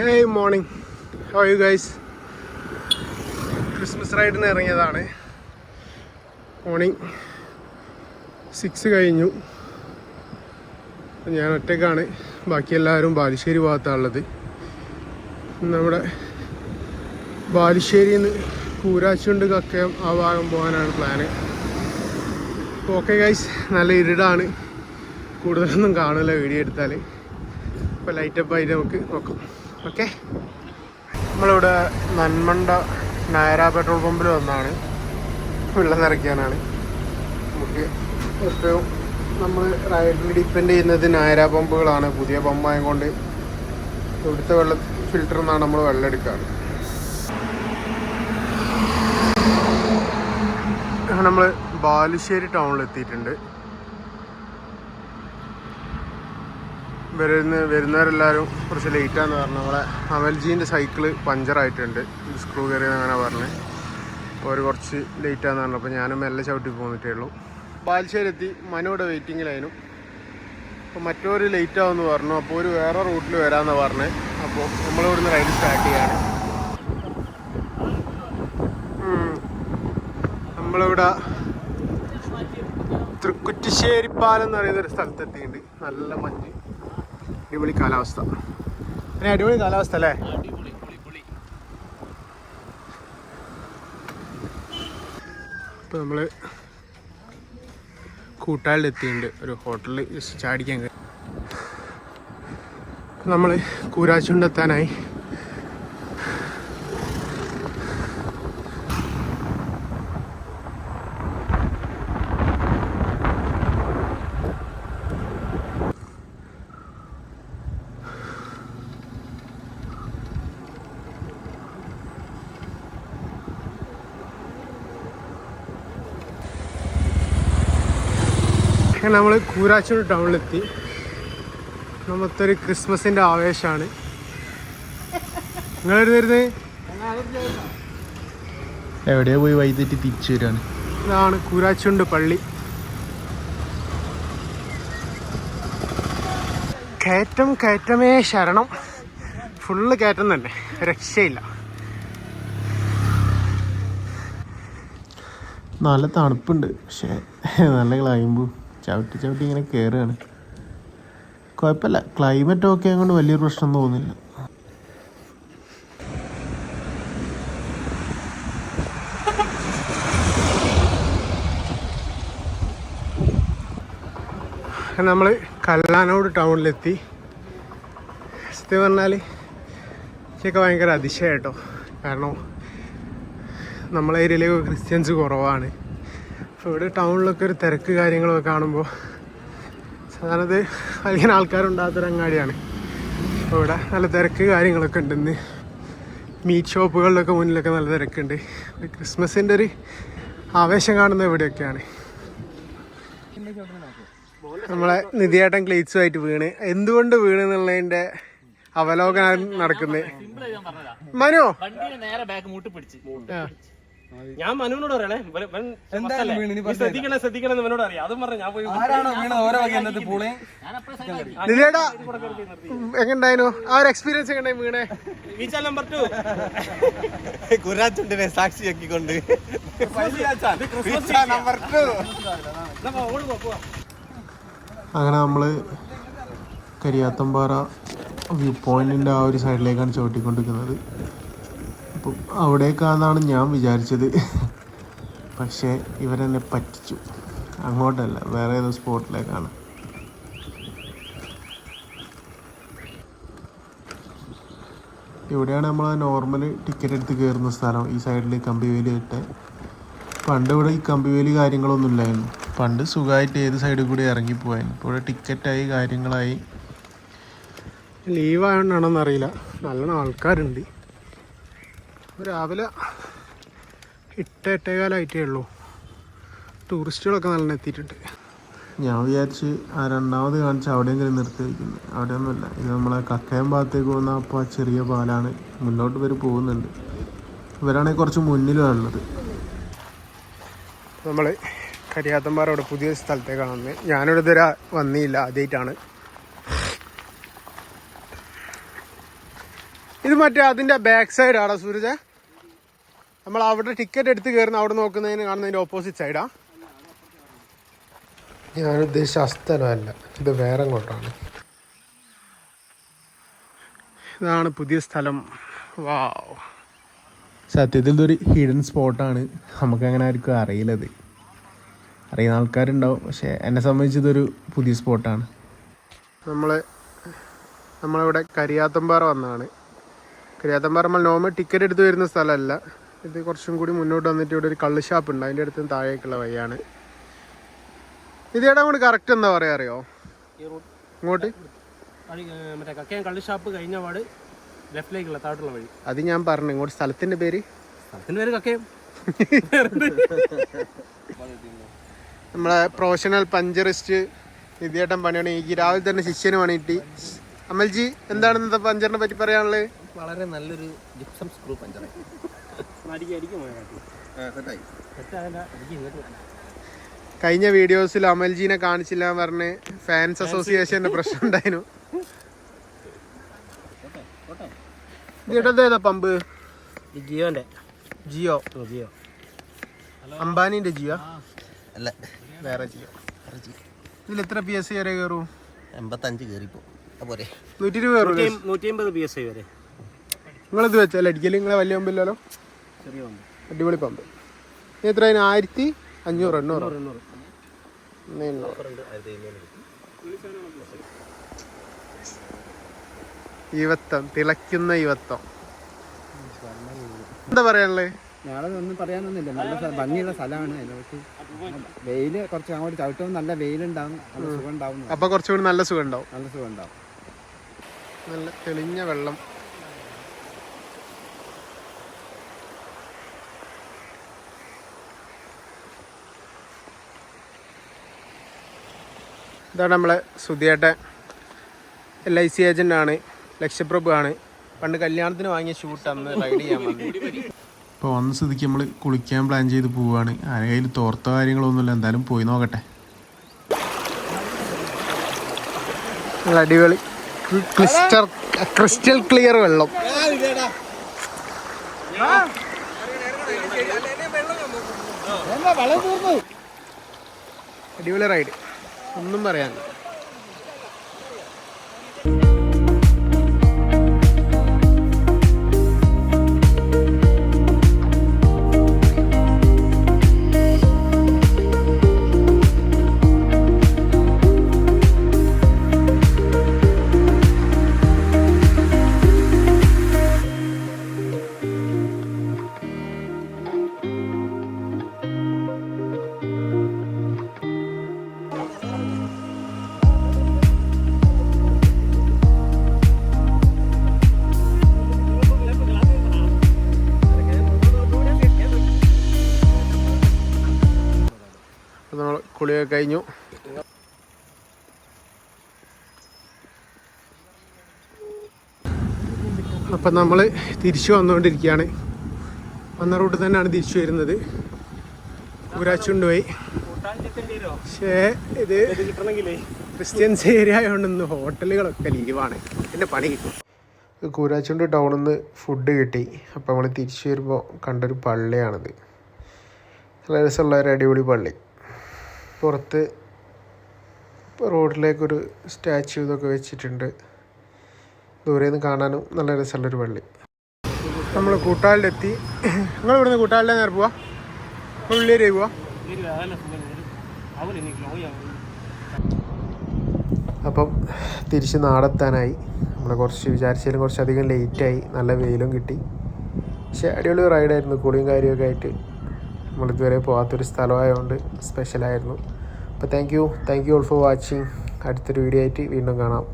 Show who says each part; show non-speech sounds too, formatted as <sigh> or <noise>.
Speaker 1: Hey morning how you guys Christmas റൈഡിന് ഇറങ്ങിയതാണ്. Morning six കഴിഞ്ഞു. ഞാൻ ഒറ്റക്കാണ്. ബാക്കി എല്ലാവരും ബാലുശ്ശേരി ഭാഗത്താണുള്ളത് നമ്മുടെ ബാലുശ്ശേരിയിൽ നിന്ന് കൂരാച്ചുണ്ട് കക്കയം. ആ ഭാഗം പോകാനാണ് പ്ലാന് ഓക്കെ ഗൈസ് നല്ല ഇരുടാണ്. കൂടുതലൊന്നും കാണില്ല വീഡിയോ എടുത്താൽ ഇപ്പോൾ ലൈറ്റപ്പ് ആയിട്ട് നമുക്ക് നോക്കാം. ഓക്കെ. നമ്മളിവിടെ നന്മണ്ട നായര പെട്രോൾ പമ്പിൽ വന്നാണ്. വെള്ളം നിറയ്ക്കാനാണ്. നമുക്ക് എപ്പോഴും നമ്മൾ റൈഡിൽ ഡിപ്പെൻഡ് ചെയ്യുന്നത് നായര പമ്പുകളാണ്. പുതിയ പമ്പായത് കൊണ്ട് ഇവിടുത്തെ വെള്ള ഫിൽറ്ററിൽ നിന്നാണ് നമ്മൾ വെള്ളം എടുക്കാറ്. നമ്മൾ ബാലുശ്ശേരി ടൗണിൽ എത്തിയിട്ടുണ്ട് വരുന്ന വരുന്നവരെല്ലാവരും കുറച്ച് ലേറ്റാന്ന് പറഞ്ഞു. നമ്മളെ അമൽജീന്റെ സൈക്കിൾ പഞ്ചറായിട്ടുണ്ട് സ്ക്രൂ കയറിയെന്ന് അങ്ങനെ പറഞ്ഞത് അപ്പോൾ കുറച്ച് ലേറ്റാന്ന് പറഞ്ഞു. അപ്പോൾ ഞാനും മെല്ലെ ചവിട്ടി പോന്നിട്ടേ ഉള്ളൂ. പാലശ്ശേരി എത്തി മനോടെ വെയിറ്റിങ്ങിലായിരുന്നു അപ്പോൾ മറ്റൊരു ലേറ്റ് ആവുമെന്ന് പറഞ്ഞു. അപ്പോൾ ഒരു വേറെ റൂട്ടിൽ വരാമെന്ന് പറഞ്ഞത് അപ്പോൾ നമ്മളിവിടുന്ന് റൈഡ് സ്റ്റാർട്ട് ചെയ്യാണ്. നമ്മളിവിടെ തൃക്കുറ്റിശ്ശേരിപ്പാലം എന്ന് പറയുന്നൊരു സ്ഥലത്തെത്തിയിട്ടുണ്ട്. നല്ല മഞ്ഞ്. അടിപൊളി കാലാവസ്ഥ. പിന്നെ അടിപൊളി കാലാവസ്ഥ അല്ലേ? ഇപ്പൊ നമ്മൾ കൂട്ടാളിൽ എത്തിയിട്ടുണ്ട് ഒരു ഹോട്ടലിൽ ജസ്റ്റ് ചാടിക്കാൻ നമ്മൾ കൂരാച്ചുണ്ടെത്താനായി അങ്ങനെ നമ്മൾ കൂരാച്ചൂർ ടൗണിലെത്തി. നമുക്കൊരു ക്രിസ്മസിന്റെ ആവേശമാണ്. നിങ്ങൾ വരുന്നത്
Speaker 2: എവിടെയാ പോയി വൈകിട്ട് തിരിച്ചു വരാണ്.
Speaker 1: ഇതാണ് കൂരാച്ചുണ്ട് പള്ളി. കയറ്റം കയറ്റമേ ശരണം. ഫുള്ള് കയറ്റം തന്നെ. രക്ഷയില്ല.
Speaker 2: നല്ല തണുപ്പുണ്ട്. പക്ഷേ നല്ല ക്ലൈമ്പ് ചവിട്ടി ചവിട്ടി ഇങ്ങനെ കയറുകയാണ് കുഴപ്പമില്ല. ക്ലൈമറ്റ് ഒക്കെ അങ്ങോട്ട് വലിയൊരു പ്രശ്നം തോന്നുന്നില്ല.
Speaker 1: നമ്മൾ കല്ലാനോട് ടൗണിലെത്തി. സത്യം പറഞ്ഞാൽ ഇതൊക്കെ ഭയങ്കര അതിശയട്ടോ കാരണം നമ്മളെ ഏരിയയിലേക്ക് ക്രിസ്ത്യൻസ് കുറവാണ്. അപ്പോൾ ഇവിടെ ടൗണിലൊക്കെ ഒരു തിരക്ക് കാര്യങ്ങളൊക്കെ കാണുമ്പോൾ സാധാരണ ഇത് അധികം ആൾക്കാരുണ്ടാകാത്തൊരു അങ്ങാടിയാണ്. അപ്പോൾ ഇവിടെ നല്ല തിരക്ക് കാര്യങ്ങളൊക്കെ ഉണ്ട് ഇന്ന്. മീറ്റ് ഷോപ്പുകളിലൊക്കെ മുന്നിലൊക്കെ നല്ല തിരക്കുണ്ട്. ക്രിസ്മസിന്റെ ഒരു ആവേശം കാണുന്ന ഇവിടെയൊക്കെയാണ്. നമ്മളെ നിധിയേട്ടൻ ക്ലീറ്റ്സുമായിട്ട് വീണ്. എന്തുകൊണ്ട് വീണ് എന്നുള്ളതിന്റെ അവലോകനം നടക്കുന്നത്. മനോ?
Speaker 3: നേരെ ബാക്ക് മൂട്ട് പിടിച്ച്. ഞാൻ മനുവിനോട് പറയണേ ശ്രദ്ധിക്കണം ശ്രദ്ധിക്കണേ എന്ന് ഇവനോട് അറിയാം. അതും പറഞ്ഞു ഞാൻ പോയി
Speaker 4: ആരാണോ വീണത്? ഓരോ വക എന്നത്തെ പൂളെ
Speaker 1: നിധിയേട്ടാ എങ്ങണ്ടായിരുന്നു ആ ഒരു എക്സ്പീരിയൻസ് എങ്ങനെ വീണേ?
Speaker 3: വീച്ചാൽ നമ്പർ ടു
Speaker 4: കുരാച്ചുണ്ടിനെ സാക്ഷിയാക്കിക്കൊണ്ട്. നമ്പർ
Speaker 3: ഓട് പോ, പോവാം.
Speaker 2: അങ്ങനെ നമ്മൾ കരിയാത്തമ്പാറ വ്യൂ പോയിന്റിന്റെ ആ ഒരു സൈഡിലേക്കാണ് ചവിട്ടിക്കൊണ്ടിരിക്കുന്നത്. അപ്പം അവിടേക്കാണെന്നാണ് ഞാൻ വിചാരിച്ചത്. പക്ഷേ ഇവരെന്നെ പറ്റിച്ചു. അങ്ങോട്ടല്ല വേറെ ഏതോ സ്പോട്ടിലേക്കാണ്. ഇവിടെയാണ് നമ്മൾ നോർമൽ ടിക്കറ്റ് എടുത്ത് കയറുന്ന സ്ഥലം. ഈ സൈഡിൽ കമ്പിവേലി ഇട്ട് പണ്ട് ഇവിടെ ഈ കമ്പിവേലി കാര്യങ്ങളൊന്നും ഇല്ലായിരുന്നു. പണ്ട് സുഖമായിട്ട് ഏത് സൈഡിൽ കൂടി ഇറങ്ങിപ്പോയായിരുന്നു ഇപ്പോൾ ഇവിടെ ടിക്കറ്റായി കാര്യങ്ങളായി.
Speaker 1: ലീവ് ആയതുകൊണ്ടാണോന്ന് അറിയില്ല നല്ലോണം ആൾക്കാരുണ്ട്. രാവിലെ എട്ട് എട്ടേകാലായിട്ടേ ഉള്ളൂ. ടൂറിസ്റ്റുകളൊക്കെ നല്ല എത്തിയിട്ടുണ്ട്.
Speaker 2: ഞാൻ വിചാരിച്ച് ആ രണ്ടാമത് കാണിച്ച അവിടെയെങ്കിലും നിർത്തി വയ്ക്കുന്നത് അവിടെയൊന്നുമില്ല. ഇത് നമ്മളെ കക്കയം ഭാഗത്തേക്ക് പോകുന്ന അപ്പോൾ ആ ചെറിയ പാലാണ് മുന്നോട്ട് ഇവർ പോകുന്നുണ്ട്. ഇവരാണെങ്കിൽ കുറച്ച് മുന്നിലാണ് ഉള്ളത്
Speaker 1: നമ്മൾ കരിയാത്തമ്പാറ ഇവിടെ പുതിയ സ്ഥലത്തേക്കാണ് വന്നത് ഞാനിവിടെ ഇതുവരെ വന്നില്ല. ആദ്യമായിട്ടാണ്. ഇത് മറ്റേ അതിന്റെ ബാക്ക് സൈഡ് ആടാ സൂരജ? നമ്മൾ അവിടെ ടിക്കറ്റ് എടുത്ത് കയറുന്ന അവിടെ നോക്കുന്നതിന് കാണുന്നതിന്റെ ഓപ്പോസിറ്റ് സൈഡാ ഞാൻ ഉദ്ദേശിച്ച ആ ഇത് വേറെ അങ്ങോട്ടാണ്. ഇതാണ് പുതിയ സ്ഥലം. വാവ്.
Speaker 2: സത്യത്തിൽ ഇതൊരു ഹിഡൻ സ്പോട്ടാണ് നമുക്ക് അങ്ങനെ ആർക്കും അറിയില്ലത് അറിയുന്ന ആൾക്കാരുണ്ടാവും പക്ഷെ എന്നെ സംബന്ധിച്ച് ഇതൊരു പുതിയ സ്പോട്ടാണ്
Speaker 1: നമ്മൾ നമ്മളിവിടെ കരിയാത്തമ്പാറ വന്നതാണ്. കരിയാത്തമ്പാറ നമ്മൾ നോർമൽ ടിക്കറ്റ് എടുത്ത് വരുന്ന സ്ഥലമല്ല. ഇത് കുറച്ചും കൂടി മുന്നോട്ട് വന്നിട്ട് ഇവിടെ ഒരു കള്ള് ഷാപ്പ് ഉണ്ട്. അതിന്റെ അടുത്ത് താഴേക്കുള്ള വഴിയാണ്. ഇത് ഏടാ കൊണ്ട് കറക്റ്റ് എന്താ പറയാ അറിയോ? ഇങ്ങോട്ട്?
Speaker 3: മറ്റേ കക്കയം കള്ളി ഷാപ്പ് കഴിഞ്ഞ പാട് ലെഫ്റ്റിലേക്കുള്ള താഴോട്ടുള്ള വഴി.
Speaker 1: അത് ഞാൻ പറഞ്ഞു. ഇങ്ങോട്ട് സ്ഥലത്തിന്റെ പേര്?
Speaker 3: സ്ഥലത്തിന്റെ പേര് കക്കയം. <laughs>
Speaker 1: നമ്മളെ പ്രൊഫഷണൽ പഞ്ചറിസ്റ്റ് നിധിയേട്ടൻ പണിയാണ്. ഈ രാവിലെ തന്നെ ശിഷ്യന് പണിയിട്ട്. അമൽജി എന്താണ് പഞ്ചറിനെ പറ്റി പറയാനുള്ളത്?
Speaker 4: വളരെ നല്ലൊരു ജിപ്സം സ്ക്രൂ പഞ്ചർ
Speaker 1: കഴിഞ്ഞ വീഡിയോസിൽ അമൽജീനെ കാണിച്ചില്ല എന്ന് പറഞ്ഞ് ഫാൻസ് അസോസിയേഷന്റെ പ്രശ്നം ഉണ്ടായിരുന്നു. ഏതാ പമ്പ്?
Speaker 3: ജിയോന്റെ.
Speaker 1: ജിയോ.
Speaker 3: ജിയോ.
Speaker 1: അംബാനിന്റെ ജിയോ?
Speaker 4: അല്ല.
Speaker 1: വേറെ ജിയോ. ഇതിൽ എത്ര പി എസ് സി വരെ കയറും
Speaker 4: എൺപത്തഞ്ച് കയറിപ്പോ പോരെ.
Speaker 1: നൂറ്റി ഇരുപത്
Speaker 3: നൂറ്റി അമ്പത് പി എസ് ഐ വരെ.
Speaker 1: നിങ്ങളിത് വെച്ചല്ലേ അടിക്കൽ നിങ്ങളെ വലിയ പമ്പില്ലല്ലോ
Speaker 3: ചെറിയ പമ്പ്.
Speaker 1: അടിപൊളി പമ്പ്. ഇനി എത്ര അതിന് ആയിരത്തി അഞ്ഞൂറ് എണ്ണൂറ്? ഒന്ന് യുവത്വം തിളയ്ക്കുന്ന യുവത്വം. എന്താ പറയാനുള്ളത്
Speaker 5: ഞാനതൊന്നും പറയാനൊന്നുമില്ല. നല്ല ഭംഗിയുള്ള സ്ഥലമാണ്. അതിനെ പക്ഷേ വെയിൽ കുറച്ച് അങ്ങോട്ട് ചവിട്ടുമ്പോൾ നല്ല വെയിലുണ്ടാവും നല്ല സുഖം ഉണ്ടാവും
Speaker 1: അപ്പൊ കുറച്ചുകൂടി നല്ല സുഖം ഉണ്ടാവും
Speaker 5: നല്ല സുഖം ഉണ്ടാവും
Speaker 1: നല്ല തെളിഞ്ഞ വെള്ളം. ഇതാണ് നമ്മളെ സുധിയേട്ടൻ. എൽ ഐ സി ഏജന്റ് ആണ്. ലക്ഷ്യപ്രഭു ആണ്. പണ്ട് കല്യാണത്തിന് വാങ്ങിയ ഷൂട്ട് അന്ന് റൈഡ് ചെയ്യാൻ വന്നു.
Speaker 2: ഇപ്പോൾ വന്ന സ്ഥിതിക്ക് നമ്മൾ കുളിക്കാൻ പ്ലാൻ ചെയ്ത് പോവുകയാണ് ആരെ കയ്യിൽ തോർത്ത കാര്യങ്ങളൊന്നുമില്ല. എന്തായാലും പോയി നോക്കട്ടെ.
Speaker 1: അടിപൊളി. ക്രിസ്റ്റർ ക്രിസ്റ്റൽ ക്ലിയർ വെള്ളം. അടിപൊളി റൈഡ് ഒന്നും പറയാൻ കുളിയൊക്കെ കഴിഞ്ഞു. അപ്പം നമ്മൾ തിരിച്ചു വന്നുകൊണ്ടിരിക്കുകയാണ്. വന്ന റൂട്ടിൽ തന്നെയാണ് തിരിച്ചു വരുന്നത്. ഊരാച്ചുണ്ട് പോയി പക്ഷേ ഇത് ക്രിസ്ത്യൻസ് ഏരിയ ആയതുകൊണ്ട് ഇന്ന് ഹോട്ടലുകളൊക്കെ ലീവാണ്. എന്റെ പണി കിട്ടും. കൂരാച്ചുണ്ട് ടൗണിൽ നിന്ന് ഫുഡ് കിട്ടി. അപ്പോൾ നമ്മൾ തിരിച്ചു വരുമ്പോൾ കണ്ടൊരു പള്ളിയാണിത്. നല്ല രസമുള്ള ഒരു അടിപൊളി പള്ളി. പുറത്ത് റോഡിലേക്കൊരു സ്റ്റാച്ചു ഇതൊക്കെ വെച്ചിട്ടുണ്ട്. ദൂരെ നിന്ന് കാണാനും നല്ല രസമുള്ളൊരു പള്ളി. നമ്മൾ കൂട്ടാളിലെത്തി. നിങ്ങൾ ഇവിടുന്ന് കൂട്ടാളിലെ നേരെ പോവാ. ഉള്ളേരി പോവാ. അപ്പം തിരിച്ച് നാടെത്താനായി. നമ്മൾ കുറച്ച് വിചാരിച്ചാലും കുറച്ചധികം ലേറ്റായി നല്ല വെയിലും കിട്ടി. പക്ഷെ അടിപൊളി റൈഡായിരുന്നു കുളിയും കാര്യമൊക്കെ ആയിട്ട്. നമ്മളിതുവരെ പോകാത്തൊരു സ്ഥലമായതുകൊണ്ട് സ്പെഷ്യലായിരുന്നു അപ്പോൾ thank you thank you all for watching അടുത്തൊരു വീഡിയോ ആയിട്ട് വീണ്ടും കാണാം.